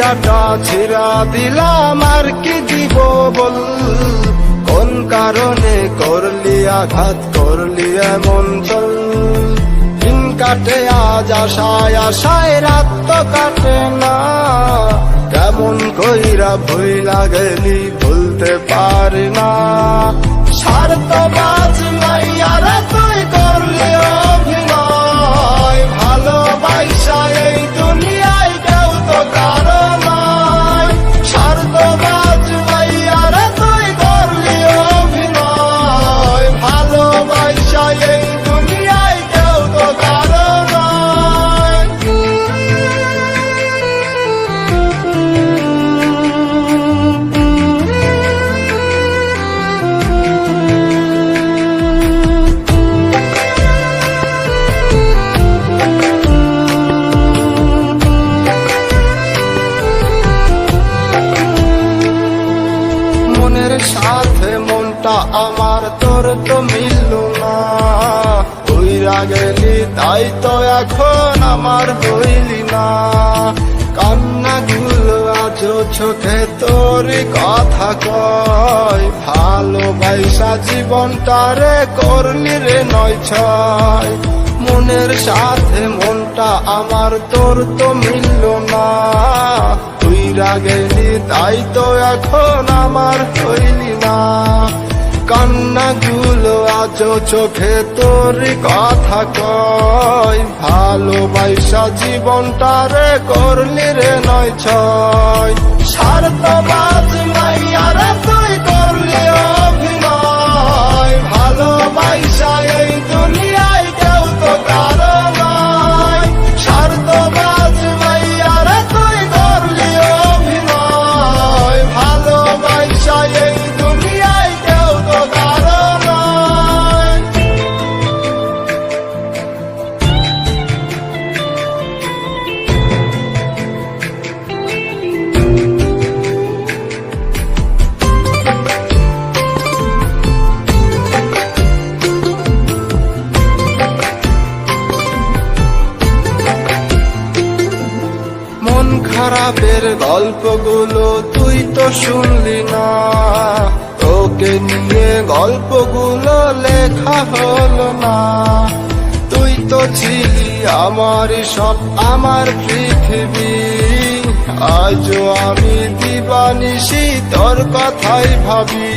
যাটা ছিড়া দিলাম আর কি বল কোন কারণে করলি আঘাত, করলি এমন চল। দিন কাটে, আজ আশায় আশায় রাত তো কাটে না। কেমন কইরা ভুই লাগেলি ভুলতে পারি না। মনটা আমার তোর তো মিলল না। কইরা গেলি, তাই তো এখন আমার হইলি না। কান্না গুলো আজ চোখে তোর কথা কয়। ভালোবাসা জীবনটারে করলি রে নয় ছয়। মনের সাথে মনটা আমার তোর তো মিলল না। তুই তাই তো এখন আমার হইলি না কান্না গুলো আজ চোখে তোর কথা কয়। ভালোবাসা জীবনটারে করলি রে নয় ছয়। স্বার্থ বাজ মাইয়ারা খারাপের গল্পগুলো তুই তো শুনলি না। তোকে নিয়ে গল্পগুলো লেখা হলো না। তুই তো ছিলি আমার সব, আমার পৃথিবী। আজও আমি দিবানিসি তোর কথাই ভাবি।